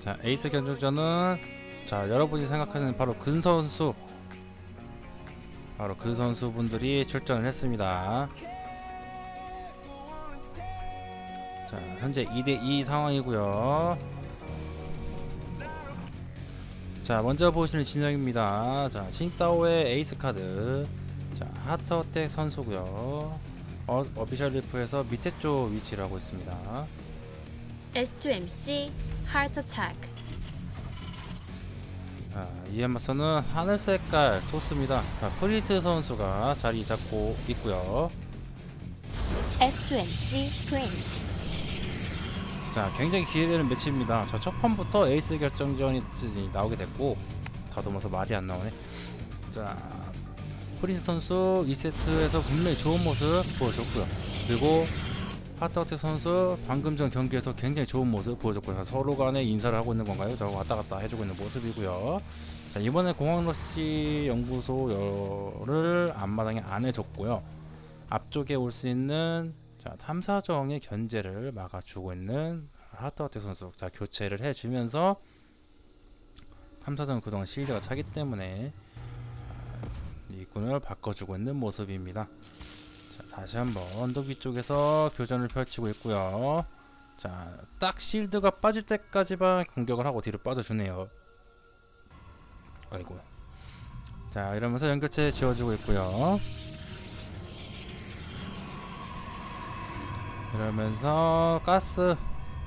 자 에이스 견적전은 자 여러분이 생각하는 바로 근 선수. 바로 그 선수분들이 출전을 했습니다. 자 현재 2대2 상황이고요. 자 먼저 보시는 진영입니다. 자 칭따오의 에이스 카드 자 하트 어택 선수고요. 어, 어피셜 리프에서 밑에 쪽 위치를 하고 있습니다. S2MC Heart Attack 자, 이에 맞서는 하늘 색깔 토스입니다. 자, 프리트 선수가 자리 잡고 있고요. S2MC Prince 자, 굉장히 기대되는 매치입니다. 저 첫 판부터 에이스 결정전이 나오게 됐고 다듬어서 말이 안 나오네. 자, 프린스 선수 2세트에서 분명히 좋은 모습 보여줬고요. 그리고 하트어트 선수 방금 전 경기에서 굉장히 좋은 모습 보여줬고요. 서로 간에 인사를 하고 있는 건가요? 저 왔다 갔다 해주고 있는 모습이고요. 자, 이번에 공항러시 연구소를 앞마당에 안 해줬고요. 앞쪽에 올 수 있는 자, 탐사정의 견제를 막아주고 있는 하트어트 선수. 자, 교체를 해주면서 탐사정 그동안 실드가 차기 때문에 자, 이군을 바꿔주고 있는 모습입니다. 자, 다시 한번 언덕 위쪽에서 교전을 펼치고 있고요. 자, 딱 실드가 빠질 때까지만 공격을 하고 뒤로 빠져주네요. 아이고. 자, 이러면서 연결체 지어주고 있고요. 이러면서 가스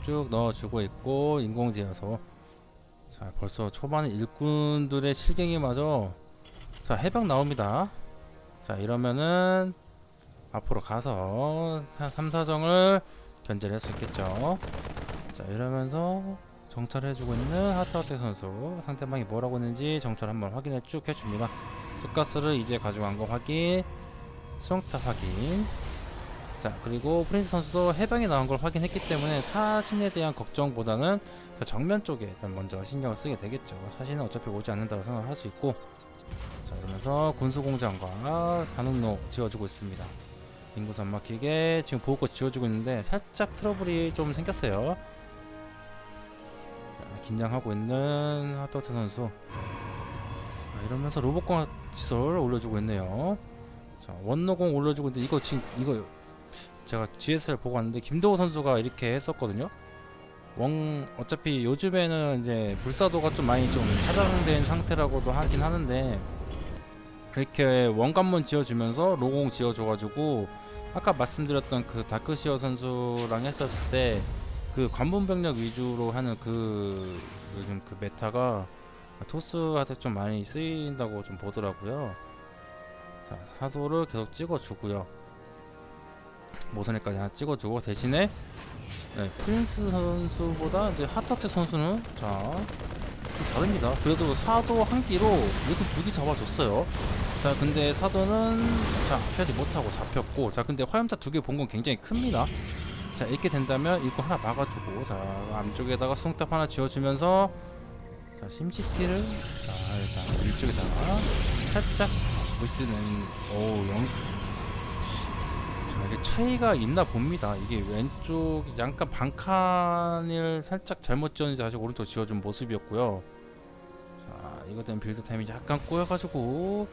쭉 넣어주고 있고 인공지어서. 자 벌써 초반에 일꾼들의 실갱이마저. 자 해병 나옵니다. 자 이러면은 앞으로 가서 3, 4정을 견제를 할 수 있겠죠. 자 이러면서 정찰 해주고 있는 하트하트 선수. 상대방이 뭐라고 했는지 정찰 한번 확인해 쭉 해줍니다. 뚝가스를 이제 가져간 거 확인. 수영타 확인 자 그리고 프린스 선수도 해병이 나온 걸 확인했기 때문에 사신에 대한 걱정보다는 그 정면 쪽에 일단 먼저 신경을 쓰게 되겠죠. 사신은 어차피 오지 않는다고 생각할 수 있고. 자 그러면서 군수공장과 반응로 지어주고 있습니다. 인구수 안 막히게 지금 보호권 지어주고 있는데 살짝 트러블이 좀 생겼어요. 자, 긴장하고 있는 하토트 선수. 자, 이러면서 로봇공 시설 올려주고 있네요. 자 원노공 올려주고 있는데 이거 지금 이거 제가 GS를 보고 왔는데 김도호 선수가 이렇게 했었거든요. 원 어차피 요즘에는 이제 불사도가 좀 많이 좀 차장된 상태라고도 하긴 하는데 이렇게 원관문 지어주면서 로공 지어줘가지고 아까 말씀드렸던 그 다크시어 선수랑 했었을 때 그 관문 병력 위주로 하는 그 요즘 그 메타가 토스한테 좀 많이 쓰인다고 좀 보더라고요. 자 사소를 계속 찍어주고요. 모선에까지 하나 찍어주고 대신에 네, 프린스 선수보다 이제 하탁체 선수는 자좀 다릅니다. 그래도 사도 한 끼로 이렇게 두개 잡아줬어요. 자 근데 사도는 자 피하지 못하고 잡혔고 자 근데 화염차 두 개 본 건 굉장히 큽니다. 자 이렇게 된다면 이거 하나 막아주고 자 안쪽에다가 숭탑 하나 지어주면서 자 심시티를 자 일단 위쪽에다가 살짝 보시는 오영 자, 이게 차이가 있나 봅니다. 이게 왼쪽 약간 반칸을 살짝 잘못 지었는지 다시 오른쪽 지어준 모습이었고요. 자, 이것 때문에 빌드 타임이 약간 꼬여가지고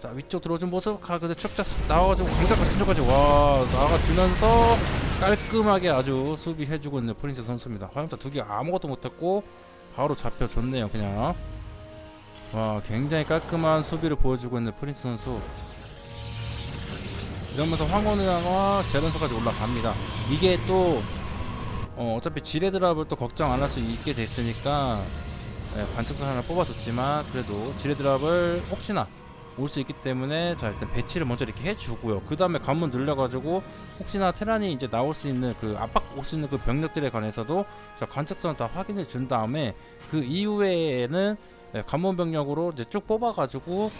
자 위쪽 들어준 모습 가 근데 축자 나와가지고 공격까지 충족까지 와 나가주면서 깔끔하게 아주 수비해주고 있는 프린스 선수입니다. 화염차 두 개 아무것도 못했고 바로 잡혀줬네요. 그냥 와 굉장히 깔끔한 수비를 보여주고 있는 프린스 선수. 이러면서 황혼이와 제런서까지 올라갑니다. 이게 또 어, 어차피 지뢰 드랍을 또 걱정 안 할 수 있게 됐으니까 네, 관측선 하나 뽑아줬지만 그래도 지뢰 드랍을 혹시나 올 수 있기 때문에 자 일단 배치를 먼저 이렇게 해주고요. 그 다음에 관문 늘려가지고 혹시나 테란이 이제 나올 수 있는 그 압박 올 수 있는 그 병력들에 관해서도 자 관측선 다 확인해 준 다음에 그 이후에는 네, 관문 병력으로 이제 쭉 뽑아가지고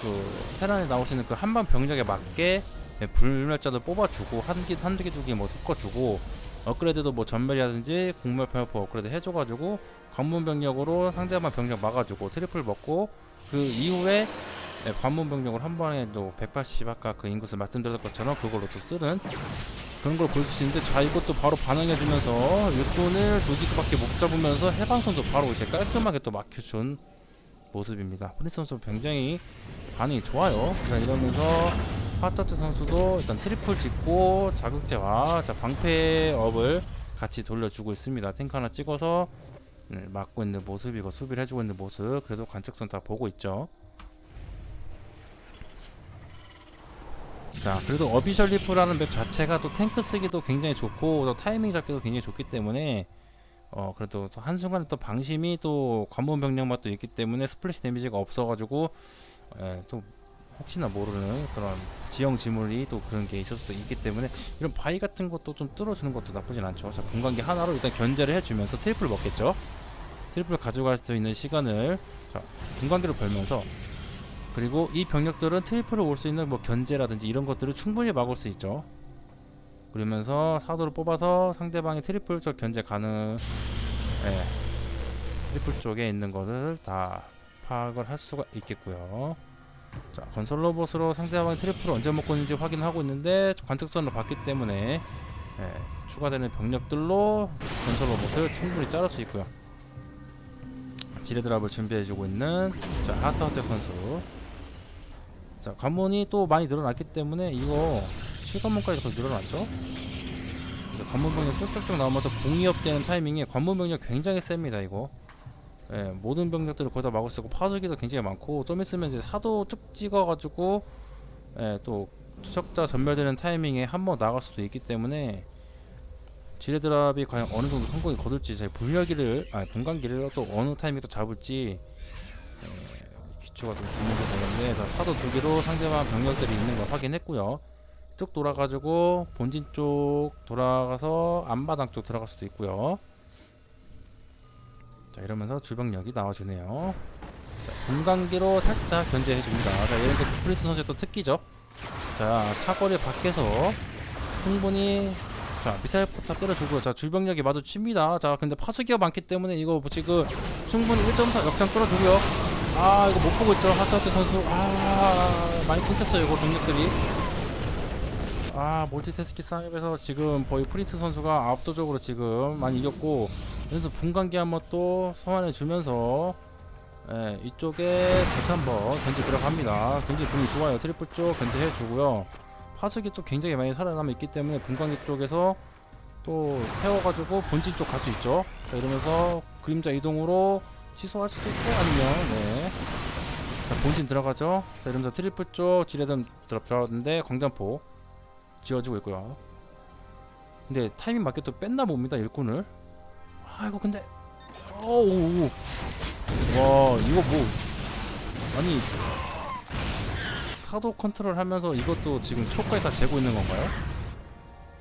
그 테란에 나올 수 있는 그 한반 병력에 맞게 네, 불멸자도 뽑아주고 한개 한두 개 두 개 뭐 섞어주고 업그레이드도 뭐 전멸이라든지 공멸 편포 업그레이드 해줘가지고 관문 병력으로 상대방 병력 막아주고 트리플 먹고 그 이후에 네, 관문 병력을 한 번에 또 180 아까 그 인구수 말씀드렸던 것처럼 그걸로 또 쓰는 그런 걸 볼 수 있는데 자 이것도 바로 반응해주면서 두 기밖에 못 잡으면서 해방선도 바로 이렇게 깔끔하게 또 막혀준 모습입니다. 프린스 선수 굉장히 반응이 좋아요. 자 이러면서 하터트 선수도 일단 트리플 찍고 자극제와 자 방패업을 같이 돌려주고 있습니다. 탱크 하나 찍어서 네, 막고 있는 모습이고 수비를 해주고 있는 모습 그래도 관측선 다 보고 있죠. 자 그래도 어비셜 리프라는 맵 자체가 또 탱크 쓰기도 굉장히 좋고 또 타이밍 잡기도 굉장히 좋기 때문에 어 그래도 또 한순간에 또 방심이 또 관문 병력 맛도 있기 때문에 스플래시 데미지가 없어가지고 예, 또 혹시나 모르는 그런 지형 지물이 또 그런 게 있을 수도 있기 때문에 이런 바위 같은 것도 좀 뚫어주는 것도 나쁘진 않죠. 자 분광기 하나로 일단 견제를 해주면서 트리플 먹겠죠. 트리플 가져갈 수 있는 시간을 자 분광기로 벌면서 그리고 이 병력들은 트리플을 올 수 있는 뭐 견제라든지 이런 것들을 충분히 막을 수 있죠. 그러면서 사도를 뽑아서 상대방의 트리플 쪽 견제 가능, 예, 트리플 쪽에 있는 것을 다 파악을 할 수가 있겠고요. 자, 건설 로봇으로 상대방의 트리플을 언제 먹고 있는지 확인하고 있는데 관측선으로 봤기 때문에 예, 추가되는 병력들로 건설 로봇을 충분히 자를 수 있고요. 지뢰드랍을 준비해주고 있는 자 하트하트 선수. 자 관문이 또 많이 늘어났기 때문에 이거 실관문까지 더 늘어났죠? 관문 병력 쭉쭉쭉 나오면서 공이업 되는 타이밍에 관문 병력 굉장히 셉니다 이거. 예, 모든 병력들을 거의 다 막을 수 있고 파수기도 굉장히 많고 좀 있으면 이제 사도 쭉 찍어가지고 예, 또 추적자 전멸되는 타이밍에 한 번 나갈 수도 있기 때문에 지뢰드랍이 과연 어느 정도 성공이 거둘지 제 분열기를 아 분광기를 또 어느 타이밍에 또 잡을지 예, 기초가 좀 고민되는데 자, 사도 두 개로 상대방 병력들이 있는 걸 확인했고요. 쭉 돌아가지고 본진 쪽 돌아가서 앞마당 쪽 들어갈 수도 있고요. 자 이러면서 주병력이 나와주네요. 자, 분광기로 살짝 견제해줍니다. 자 이런 게 프리스 선수의 또 특기죠. 자 사거리 밖에서 충분히 자 미사일 포탑 때려주고요. 자 줄병력이 마주칩니다. 자 근데 파수기가 많기 때문에 이거 뭐 지금 충분히 1.4 역장 끌어주고요. 아 이거 못 보고 있죠 하트하트 선수. 아 많이 끊겼어요 이거 병력들이. 아 멀티태스키 싸움에서 지금 거의 프린스 선수가 압도적으로 지금 많이 이겼고 그래서 분광기 한번 또 소환해 주면서 예, 이쪽에 다시 한번 견제 들어갑니다. 굉장히 분위 좋아요. 트리플 쪽 견제해 주고요. 파수기 또 굉장히 많이 살아남아 있기 때문에 분광기 쪽에서 또 태워가지고 본진 쪽 갈 수 있죠. 자 이러면서 그림자 이동으로 취소할 수도 있고 아니면 네. 자 본진 들어가죠. 자 이러면서 트리플 쪽 들어 들어갔는데 광장포 지어주고 있고요. 근데 타이밍 맞게 또 뺐나 봅니다 일꾼을. 아이고 근데 어우 와 이거 뭐 아니 사도 컨트롤 하면서 이것도 지금 초까지 다 재고 있는 건가요?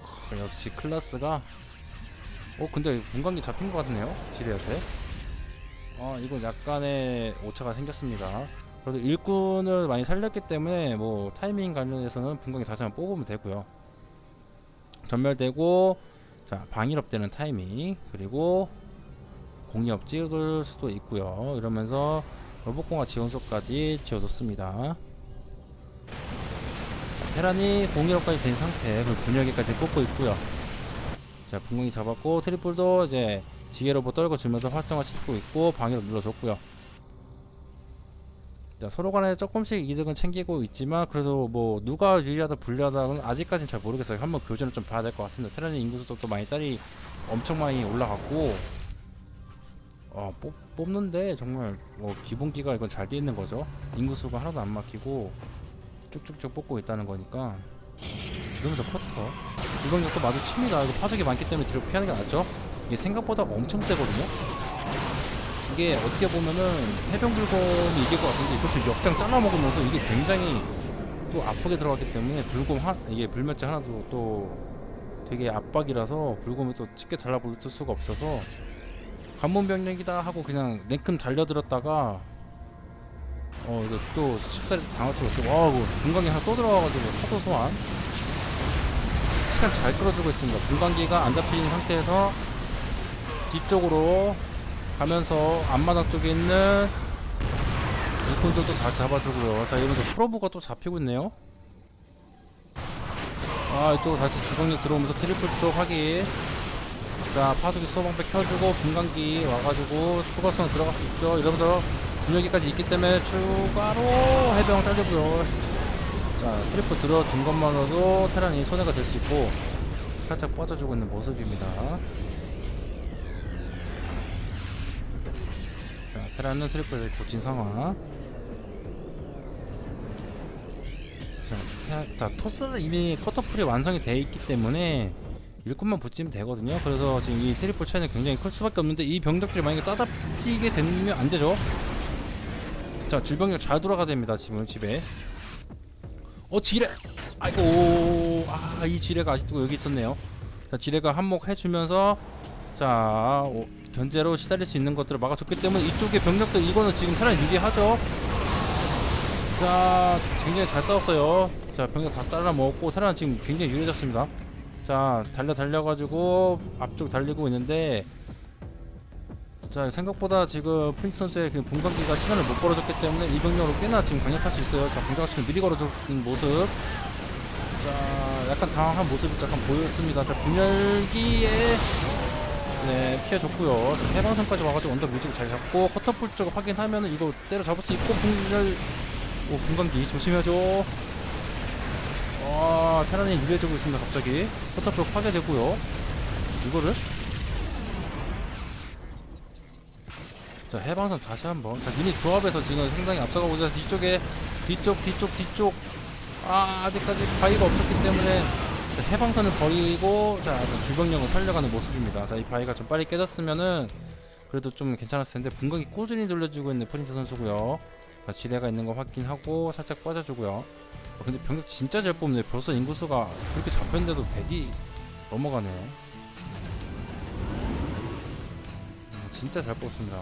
하, 역시 클라스가 어 근데 문광기 잡힌 것 같네요 지리한테 아 이건 약간의 오차가 생겼습니다 그래도 일꾼을 많이 살렸기 때문에 뭐 타이밍 관련해서는 분광기 다시 한번 뽑으면 되고요 전멸되고 자 방일업 되는 타이밍. 그리고 공이업 찍을 수도 있고요. 이러면서 로봇공학 지원소까지 지어줬습니다. 테란이 공이업까지 된 상태 그리고 분열기까지 뽑고 있고요. 자 분공이 잡았고 트리플도 이제 지게로봇 떨궈주면서 활성화 시키고 있고 방위로 눌러줬고요. 자 서로 간에 조금씩 이득은 챙기고 있지만 그래도 뭐 누가 유리하다 불리하다는 아직까지는 잘 모르겠어요 한번 교전을 좀 봐야 될 것 같습니다 테란의 인구수도 또 많이 딸이 엄청 많이 올라갔고 어, 뽑, 뽑는데 정말 뭐 기본기가 이건 잘돼 있는 거죠. 인구수가 하나도 안 막히고 쭉쭉쭉 뽑고 있다는 거니까 이러면서 커터 유병력도 마주칩니다. 이거 파적이 많기 때문에 뒤로 피하는 게 낫죠. 이게 생각보다 엄청 세거든요. 이게 어떻게 보면은 해병불곰이 이길 것 같은데 이것도 역장 잘라 먹으면서 이게 굉장히 또 아프게 들어갔기 때문에 불곰 하 이게 불멸자 하나도 또 되게 압박이라서 불곰이 또 쉽게 달라붙을 수가 없어서 관문병력이다 하고 그냥 냉큼 달려들었다가 어 이거 또 쉽사리 당할 수가 없어 와 이거 중간에 하나 또 들어와가지고 사도 소환 시간 잘 끌어주고 있습니다. 분광기가 안 잡히는 상태에서 뒤쪽으로 가면서 앞마당 쪽에 있는 일꾼들도 다 잡아주고요. 자 이러면서 프로브가 또 잡히고 있네요. 아 이쪽으로 다시 주광력 들어오면서 트리플 쪽 확인. 자 파수기 소방배 켜주고 분광기 와가지고 추가선 들어갈 수 있죠. 이러면서 분열기까지 있기 때문에 추가로 해병 잘리고요. 자 트리플 들어준 것만으로도 테란이 손해가 될 수 있고 살짝 빠져주고 있는 모습입니다. 자 테란은 트리플 고친 상황. 자, 자 토스는 이미 커터풀이 완성이 되어 있기 때문에 일꾼만 붙이면 되거든요. 그래서 지금 이 트리플 차이는 굉장히 클 수밖에 없는데 이 병력들이 만약에 짜잡히게 되면 안 되죠. 자 줄병력 잘 돌아가야 됩니다. 지금 집에. 어 지뢰. 아이고 아 이 지뢰가 아직도 여기 있었네요. 자 지뢰가 한몫 해주면서 자 오, 견제로 시달릴 수 있는 것들을 막아줬기 때문에 이쪽의 병력들 이거는 지금 차라리 유리하죠. 자 굉장히 잘 싸웠어요. 자 병력 다 잘라 먹었고 테라는 지금 굉장히 유리해졌습니다. 자 달려 달려가지고 앞쪽 달리고 있는데 자 생각보다 지금 프린스 선수의 그 분광기가 시간을 못 걸어줬기 때문에 이 병력으로 꽤나 지금 강력할 수 있어요. 자 공자가 지금 미리 걸어준 모습. 자 약간 당황한 모습이 약간 보였습니다. 자 분열기에 네 피해줬고요. 자, 해방선까지 와가지고 언덕 뮤직을 잘 잡고 커터풀 쪽을 확인하면 은 이거 때려잡을 수 있고 분열 오 분광기 조심해야죠. 와 테란이 유리해지고 있습니다 갑자기. 쪽 파괴되고요. 이거를? 자 해방선 다시 한번. 자 유닛 조합에서 지금 상당히 앞서가고 있어서 뒤쪽에 뒤쪽 뒤쪽 뒤쪽. 아 아직까지 바위가 없었기 때문에 자, 해방선을 버리고 자 주병력을 살려가는 모습입니다 자 이 바위가 좀 빨리 깨졌으면은 그래도 좀 괜찮았을 텐데 분광기 꾸준히 돌려주고 있는 프린스 선수고요 자, 지뢰가 있는 거 확인하고 살짝 빠져주고요. 어, 근데 병력 진짜 잘 뽑네. 벌써 인구수가 그렇게 잡혔는데도 100이 넘어가네요. 음, 진짜 잘 뽑습니다.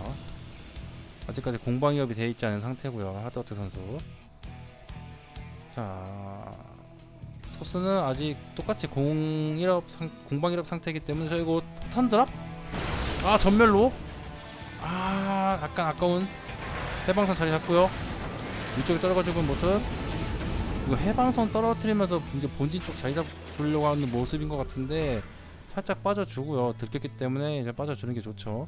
아직까지 공방위협이 되어 있지 않은 상태고요. 하드워트 선수. 자, 토스는 아직 똑같이 공 일업 상, 공방 일업 상태이기 때문에 저 이거 폭탄 드랍? 아 전멸로? 아 약간 아까운 해방선 자리 잡고요. 위쪽에 떨어가지고 있는 모습. 이거 해방선 떨어뜨리면서 이제 본진 쪽 자리 잡으려고 하는 모습인 것 같은데 살짝 빠져주고요. 들켰기 때문에 이제 빠져주는 게 좋죠.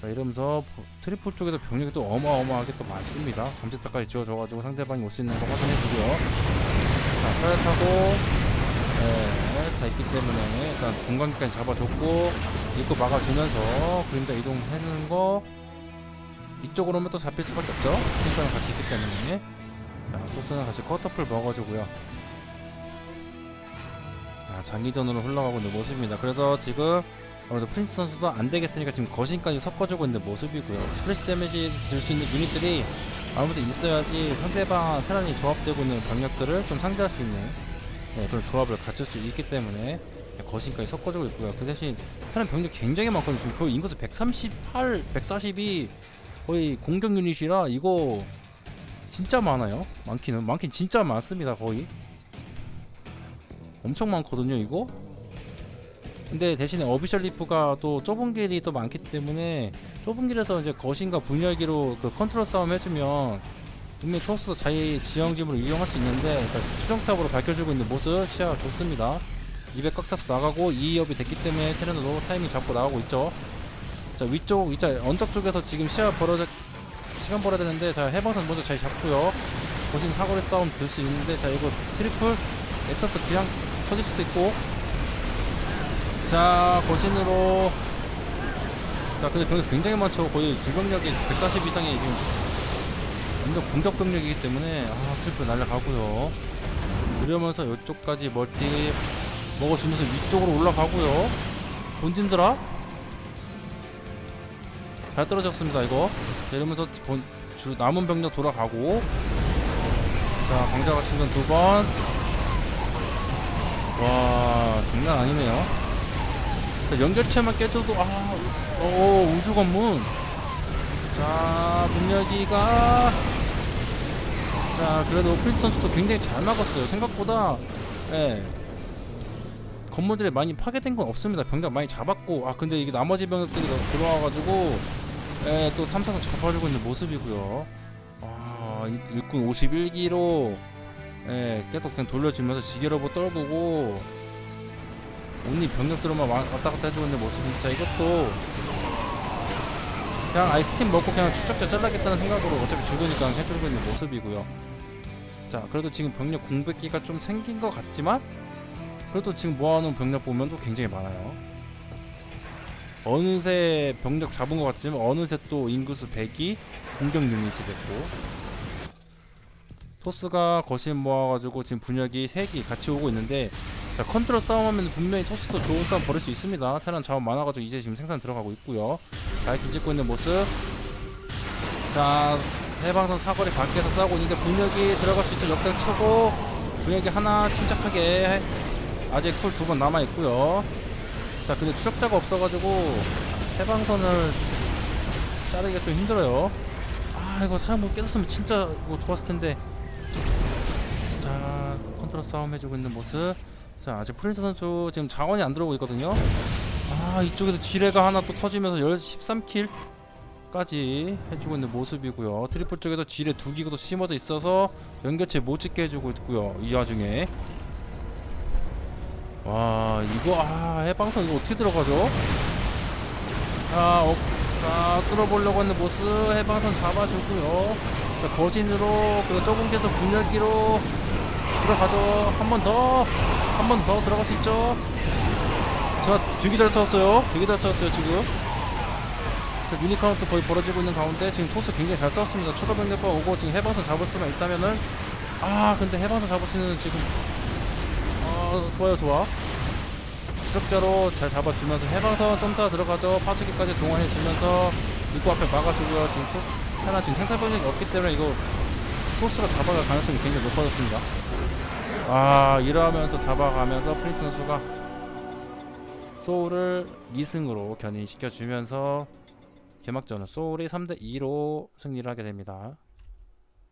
자 이러면서 보- 트리플 쪽에도 병력이 또 어마어마하게 또 많습니다. 감지타까지 지어줘가지고 상대방이 올 수 있는 거 확인해주고요. 자 타고 네, 다 있기 때문에 일단 공간기까지 잡아줬고 입구 막아주면서 그림자 이동해주는 거 이쪽으로 오면 또 잡힐 수밖에 없죠. 신선랑 같이 있기 때문에. 자, 토스는 같이 커터풀 먹어주고요. 자, 장기전으로 흘러가고 있는 모습입니다. 그래서 지금 아무래도 프린스 선수도 안 되겠으니까 지금 거신까지 섞어주고 있는 모습이고요. 스플래시 데미지 줄수 있는 유닛들이 아무래도 있어야지 상대방 테란이 조합되고 있는 병력들을 좀 상대할 수 있는 네, 그런 조합을 갖출 수 있기 때문에 거신까지 섞어주고 있고요. 그 대신 테란 병력 굉장히 많거든요. 지금 거의 인구수 138, 140이 거의 공격 유닛이라 이거 진짜 많아요. 많기는 많긴 진짜 많습니다. 거의 엄청 많거든요. 이거. 근데 대신에 어비셜 리프가 또 좁은 길이 또 많기 때문에 좁은 길에서 이제 거신과 분열기로 그 컨트롤 싸움 해주면 분명히 토스 자기 지형짐으로 이용할 수 있는데 일단 수정탑으로 밝혀주고 있는 모습 시야가 좋습니다. 200꽉 차서 나가고 2업이 됐기 때문에 테렌으로 타이밍 잡고 나가고 있죠. 자 위쪽 이자 언덕 쪽에서 지금 시야 벌어져 시간 벌어야 되는데 자 해방선 먼저 잘 잡고요 거신 사거리 싸움 들 수 있는데 자 이거 트리플 엑서스 그냥 터질 수도 있고 자 거신으로 자 근데 병력 굉장히 많죠. 거의 질병력이 140 이상이 지금 완전 공격 병력이기 때문에 아 트리플 날라가고요. 이러면서 이쪽까지 멀티 먹어주면서 위쪽으로 올라가고요. 본진 드랍 잘 떨어졌습니다 이거. 자, 이러면서 본, 주 남은 병력 돌아가고. 자 광자가 충전 두번. 와 장난 아니네요. 자, 연결체만 깨져도 아 어, 우주 관문 자 분열기가 자 그래도 프린스 선수도 굉장히 잘 막았어요 생각보다 예 건물들이 많이 파괴된 건 없습니다. 병력 많이 잡았고 아 근데 이게 나머지 병력들이 더 들어와가지고 예, 또 3, 4선 잡아주고 있는 모습이고요. 아 이- 일꾼 51기로 예, 계속 그냥 돌려주면서 지게로버 떨구고 병력들만 와- 왔다 갔다 해주고 있는 모습이 진짜 이것도 그냥 아이 스팀 먹고 그냥 추적자 잘라겠다는 생각으로 어차피 죽으니까 해주고 있는 모습이고요. 자 그래도 지금 병력 공백기가 좀 생긴 것 같지만 그래도 지금 모아놓은 병력 보면 또 굉장히 많아요. 어느새 병력 잡은 것 같지만 어느새 또 인구수 100이 공격 유닛이 됐고 토스가 거신 모아가지고 지금 분열기 3기 같이 오고 있는데 자 컨트롤 싸움하면 분명히 토스도 좋은 싸움 벌일 수 있습니다. 테란 자원 많아가지고 이제 지금 생산 들어가고 있고요. 잘 뒤집고 있는 모습. 자 해방선 사거리 밖에서 싸우고 있는데 분열기 들어갈 수 있죠. 역장 쳐고 분열기 하나 침착하게 해- 아직 쿨 두 번 남아 있고요. 자 근데 추적자가 없어가지고 해방선을 자르기가 좀 힘들어요. 아 이거 사람 못 깨졌으면 진짜 뭐 좋았을 텐데. 자 컨트롤 싸움 해주고 있는 모습. 자 아직 프린스 선수 지금 자원이 안 들어오고 있거든요. 아 이쪽에서 지뢰가 하나 또 터지면서 10, 13킬까지 해주고 있는 모습이고요. 트리플 쪽에도 지뢰 두또 심어져 있어서 연결체 못 찍게 해주고 있고요. 이 와중에 와 이거 아 해방선 이거 어떻게 들어가죠? 자, 어, 자 뚫어보려고 하는 모습 해방선 잡아주고요. 자 거진으로 그 좁은 곳에서 분열기로 들어가죠. 한 번 더, 한 번 더 들어갈 수 있죠. 자 되게 잘 싸웠어요. 되게 잘 싸웠어요 지금. 자, 유니 카운트 거의 벌어지고 있는 가운데 지금 토스 굉장히 잘 싸웠습니다. 추가 병력과 오고 지금 해방선 잡을 수만 있다면은 아 근데 해방선 잡을 수 있는 지금 아 좋아요 좋아. 추적자로 잘 잡아주면서 해방선 점사 들어가죠. 파수기까지 동원해주면서 입구 앞에 막아주고요. 지금 토, 하나 지금 생산 병력이 없기 때문에 이거 토스가 잡아갈 가능성이 굉장히 높아졌습니다. 아 이러면서 잡아가면서 프린스 선수가 소울을 2승으로 견인시켜주면서 개막전은 소울이 3대2로 승리를 하게 됩니다.